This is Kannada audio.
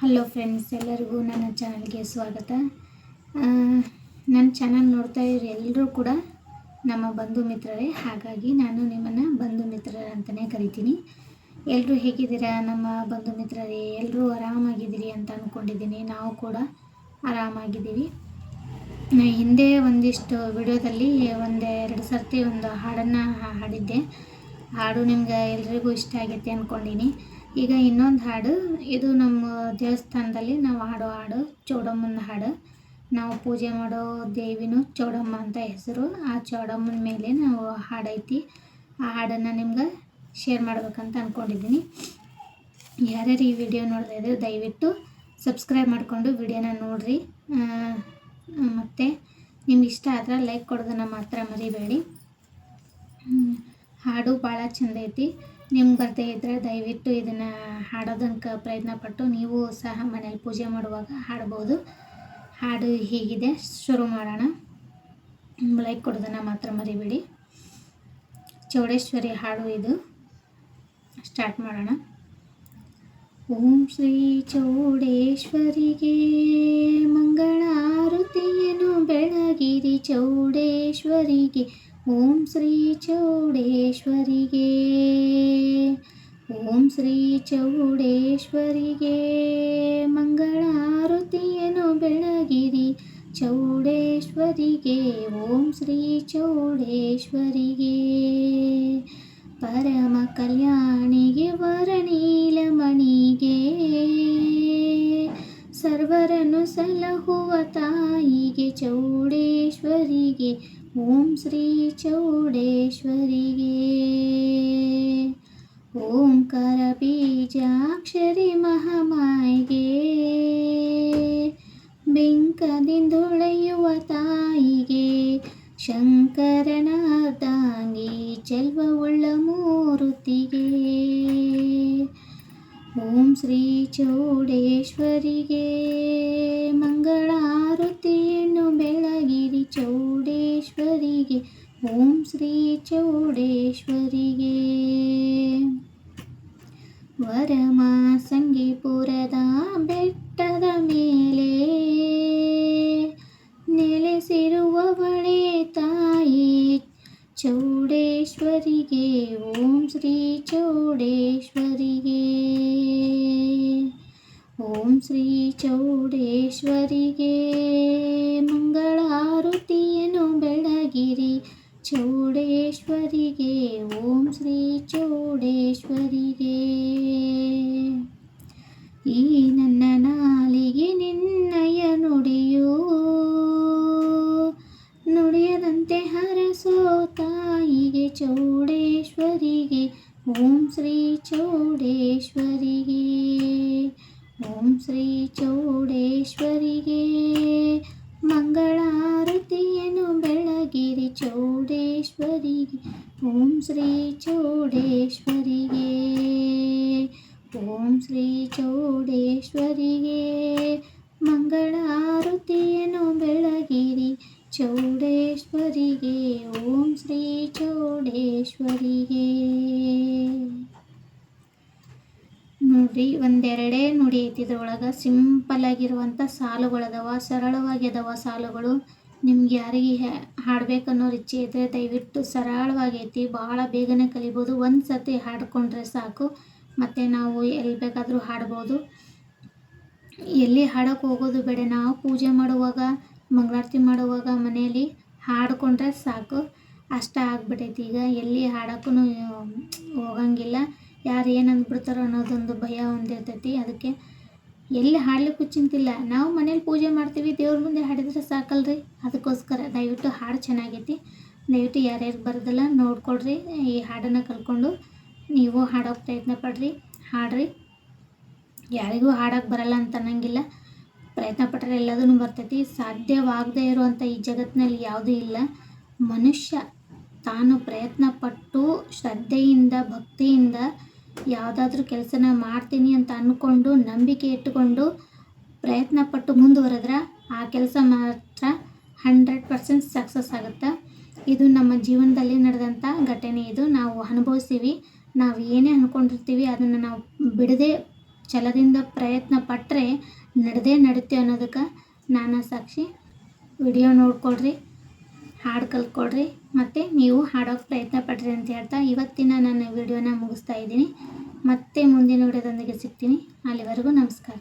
ಹಲೋ ಫ್ರೆಂಡ್ಸ್ ಎಲ್ಲರಿಗೂ ನನ್ನ ಚಾನಲ್ಗೆ ಸ್ವಾಗತ. ನನ್ನ ಚಾನಲ್ ನೋಡ್ತಾ ಇರೋ ಎಲ್ಲರೂ ಕೂಡ ನಮ್ಮ ಬಂಧು ಮಿತ್ರರೇ. ಹಾಗಾಗಿ ನಾನು ನಿಮ್ಮನ್ನು ಬಂಧು ಮಿತ್ರರ ಅಂತಲೇ ಕರಿತೀನಿ. ಎಲ್ಲರೂ ಹೇಗಿದ್ದೀರಾ? ನಮ್ಮ ಬಂಧು ಮಿತ್ರರೇ ಎಲ್ಲರೂ ಆರಾಮಾಗಿದ್ದೀರಿ ಅಂತ ಅಂದ್ಕೊಂಡಿದ್ದೀನಿ ನಾವು ಕೂಡ ಆರಾಮಾಗಿದ್ದೀವಿ. ಹಿಂದೆ ಒಂದಿಷ್ಟು ವಿಡಿಯೋದಲ್ಲಿ ಒಂದೆರಡು ಸರ್ತಿ ಒಂದು ಹಾಡನ್ನು ಹಾಡಿದ್ದೆ. ಹಾಡು ನಿಮ್ಗೆ ಎಲ್ರಿಗೂ ಇಷ್ಟ ಆಗೈತೆ ಅಂದ್ಕೊಂಡೀನಿ ಈಗ ಇನ್ನೊಂದು ಹಾಡು. ಇದು ನಮ್ಮ ದೇವಸ್ಥಾನದಲ್ಲಿ ನಾವು ಹಾಡೋ ಹಾಡು, ಚೌಡಮ್ಮನ ಹಾಡು. ನಾವು ಪೂಜೆ ಮಾಡೋ ದೇವಿನೂ ಚೌಡಮ್ಮ ಅಂತ ಹೆಸರು. ಆ ಚೌಡಮ್ಮನ ಮೇಲೆ ನಾವು ಹಾಡೈತಿ ಆ ಹಾಡನ್ನು ನಿಮ್ಗೆ ಶೇರ್ ಮಾಡ್ಬೇಕಂತ ಅಂದ್ಕೊಂಡಿದ್ದೀನಿ ಯಾರ್ಯಾರು ಈ ವಿಡಿಯೋ ನೋಡ್ತಾ ಇದ್ರೆ ದಯವಿಟ್ಟು ಸಬ್ಸ್ಕ್ರೈಬ್ ಮಾಡಿಕೊಂಡು ವಿಡಿಯೋನ ನೋಡಿರಿ. ಮತ್ತು ನಿಮ್ಗೆ ಇಷ್ಟ ಆದ್ರೆ ಲೈಕ್ ಕೊಡೋದನ್ನು ಮಾತ್ರ ಮರಿಬೇಡಿ. ಹಾಡು ಭಾಳ ಚಂದ ಐತಿ. ನಿಮ್ಗೆ ಬರ್ತಾ ಇದ್ದರೆ ದಯವಿಟ್ಟು ಇದನ್ನು ಹಾಡೋದಕ್ಕೆ ಪ್ರಯತ್ನ ಪಟ್ಟು ನೀವು ಸಹ ಮನೇಲಿ ಪೂಜೆ ಮಾಡುವಾಗ ಹಾಡ್ಬೋದು. ಹಾಡು ಹೀಗಿದೆ. ಶುರು ಮಾಡೋಣ. ಲೈಕ್ ಕೊಡೋದನ್ನು ಮಾತ್ರ ಮರಿಬೇಡಿ. ಚೌಡೇಶ್ವರಿ ಹಾಡು ಇದು. ಸ್ಟಾರ್ಟ್ ಮಾಡೋಣ. ಓಂ ಶ್ರೀ ಚೌಡೇಶ್ವರಿಗೆ ಮಂಗಳಾರುತಿಯನ್ನು ಬೆಳಗಿರಿ ಚೌಡೇಶ್ವರಿಗೆ, ಓಂ ಶ್ರೀ ಚೌಡೇಶ್ವರಿಗೆ. ಓಂ ಶ್ರೀ ಚೌಡೇಶ್ವರಿಗೆ, ಮಂಗಳಾರುತಿಯನ್ನು ಬೆಳಗಿರಿ. ಚೌಡೇಶ್ವರಿಗೆ, ಓಂ ಶ್ರೀ ಚೌಡೇಶ್ವರಿಗೆ. ಪರಮ ಕಲ್ಯಾಣಿಗೆ ವರನೀಲಮಣಿಗೆ ಸರ್ವರನ್ನು ಸಲಹುವ ತಾಯಿಗೆ ಚೌಡೇಶ್ವರಿಗೆ, ಓಂ ಶ್ರೀ ಚೌಡೇಶ್ವರಿಗೆ. ಓಂಕಾರ ಬೀಜಾಕ್ಷರಿ ಮಹಾಮಾಯಿಗೆ. ಬೆಂಕದಿಂದೊಳೆಯುವ ತಾಯಿಗೆ, ಶಂಕರನಾದಾಂಗಿ ಚೆಲ್ವವುಳ್ಳ ಮೂರುತಿಗೆ. ಓಂ ಶ್ರೀ ಚೌಡೇಶ್ವರಿಗೆ ವರಮಾಸಂಗಿಪುರದ ಬೆಟ್ಟದ ಮೇಲೆ ನೆಲೆಸಿರುವವಳೆ ತಾಯಿ ಚೌಡೇಶ್ವರಿಗೆ ಓಂ ಶ್ರೀ ಚೌಡೇಶ್ವರಿಗೆ ಓಂ ಶ್ರೀ ಚೌಡೇಶ್ವರಿಗೆ ಈ ನನ್ನ ನಾಲಿಗೆ ನಿನ್ನಯ ನುಡಿಯೋ ನುಡಿಯದಂತೆ ಹರಸೋ ತಾಯಿಗೆ ಚೌಡೇಶ್ವರಿಗೆ, ಓಂ ಶ್ರೀ ಚೌಡೇಶ್ವರಿಗೆ, ಓಂ ಶ್ರೀ ಚೌಡೇಶ್ವರಿಗೆ ಓಂ ಶ್ರೀ ಚೌಡೇಶ್ವರಿಗೆ ಮಂಗಳಾರುತಿಯನ್ನು ಬೆಳಗಿರಿ. ಚೌಡೇಶ್ವರಿಗೆ, ಓಂ ಶ್ರೀ ಚೌಡೇಶ್ವರಿಗೆ. ನೋಡ್ರಿ, ಒಂದೆರಡೇ ನುಡಿ ಐತಿ ಇದ್ರೊಳಗೆ ಸಿಂಪಲ್ ಆಗಿರುವಂಥ ಸಾಲುಗಳದಾವ ಸರಳವಾಗಿ ಅದಾವ ಸಾಲುಗಳು. ನಿಮ್ಗೆ ಯಾರಿಗೆ ಹಾಡ್ಬೇಕನ್ನೋರು ಇಚ್ಛೆ ಇದ್ದರೆ ದಯವಿಟ್ಟು ಸರಳವಾಗೈತಿ ಭಾಳ ಬೇಗನೆ ಕಲಿಬೋದು. ಒಂದು ಸತಿ ಹಾಡ್ಕೊಂಡ್ರೆ ಸಾಕು. ಮತ್ತು ನಾವು ಎಲ್ಲಿ ಬೇಕಾದರೂ ಹಾಡ್ಬೋದು. ಎಲ್ಲಿ ಹಾಡೋಕೆ ಹೋಗೋದು ಬೇಡ. ನಾವು ಪೂಜೆ ಮಾಡುವಾಗ, ಮಂಗಳಾರತಿ ಮಾಡುವಾಗ ಮನೆಯಲ್ಲಿ ಹಾಡ್ಕೊಂಡ್ರೆ ಸಾಕು. ಅಷ್ಟ ಆಗ್ಬಿಟ್ಟೈತಿ ಈಗ ಎಲ್ಲಿ ಹಾಡೋಕ್ಕೂ ಹೋಗಂಗಿಲ್ಲ. ಯಾರು ಏನು ಅಂದ್ಬಿಡ್ತಾರೋ ಅನ್ನೋದೊಂದು ಭಯ ಒಂದಿರ್ತೈತಿ. ಅದಕ್ಕೆ ಎಲ್ಲಿ ಹಾಡ್ಲಿಕ್ಕೂ ಚಿಂತಿಲ್ಲ. ನಾವು ಮನೇಲಿ ಪೂಜೆ ಮಾಡ್ತೀವಿ. ದೇವ್ರ ಮುಂದೆ ಹಾಡಿದ್ರೆ ಸಾಕಲ್ರಿ. ಅದಕ್ಕೋಸ್ಕರ ದಯವಿಟ್ಟು ಹಾಡು ಚೆನ್ನಾಗೈತಿ. ದಯವಿಟ್ಟು ಯಾರ್ಯಾರು ಬರೋದಿಲ್ಲ ನೋಡ್ಕೊಡ್ರಿ ಈ ಹಾಡನ್ನು ಕಲ್ತ್ಕೊಂಡು ನೀವು ಹಾಡೋಕೆ ಪ್ರಯತ್ನ ಪಡ್ರಿ, ಹಾಡ್ರಿ. ಯಾರಿಗೂ ಹಾಡೋಕೆ ಬರಲ್ಲ ಅಂತ ಅನ್ನಂಗಿಲ್ಲ. ಪ್ರಯತ್ನ ಪಟ್ಟರೆ ಎಲ್ಲದೂ ಬರ್ತೈತಿ. ಸಾಧ್ಯವಾಗದೇ ಇರುವಂಥ ಈ ಜಗತ್ತಿನಲ್ಲಿ ಯಾವುದೂ ಇಲ್ಲ. ಮನುಷ್ಯ ತಾನು ಪ್ರಯತ್ನ ಪಟ್ಟು ಶ್ರದ್ಧೆಯಿಂದ, ಭಕ್ತಿಯಿಂದ ಯಾವುದಾದ್ರೂ ಕೆಲಸನ ಮಾಡ್ತೀನಿ ಅಂತ ಅಂದ್ಕೊಂಡು ನಂಬಿಕೆ ಇಟ್ಟುಕೊಂಡು ಪ್ರಯತ್ನ ಪಟ್ಟು ಮುಂದುವರೆದ್ರೆ ಆ ಕೆಲಸ ಮಾತ್ರ ಹಂಡ್ರೆಡ್ ಪರ್ಸೆಂಟ್ ಸಕ್ಸಸ್ ಆಗುತ್ತೆ? ಇದು ನಮ್ಮ ಜೀವನದಲ್ಲಿ ನಡೆದಂಥ ಘಟನೆ ಇದು. ನಾವು ಅನುಭವಿಸ್ತೀವಿ ನಾವು ಏನೇ ಅಂದ್ಕೊಂಡಿರ್ತೀವಿ ಅದನ್ನು ನಾವು ಬಿಡದೆ ಛಲದಿಂದ ಪ್ರಯತ್ನ ಪಟ್ಟರೆ ನಡೆದೇ ನಡುತ್ತೆ ಅನ್ನೋದಕ್ಕೆ ನಾನು ಸಾಕ್ಷಿ ವಿಡಿಯೋ ನೋಡ್ಕೊಳ್ರಿ ಹಾಡು ಕಲ್ತ್ಕೊಳ್ರಿ ಮತ್ತು ನೀವು ಹಾಡೋಕ್ಕೆ ಪ್ರಯತ್ನ ಪಡ್ರಿ ಅಂತ ಹೇಳ್ತಾ ಇವತ್ತಿನ ನನ್ನ ವಿಡಿಯೋನ ಮುಗಿಸ್ತಾ ಇದ್ದೀನಿ. ಮತ್ತೆ ಮುಂದಿನ ವಿಡಿಯೋದೊಂದಿಗೆ ಸಿಗ್ತೀನಿ. ಅಲ್ಲಿವರೆಗೂ ನಮಸ್ಕಾರ.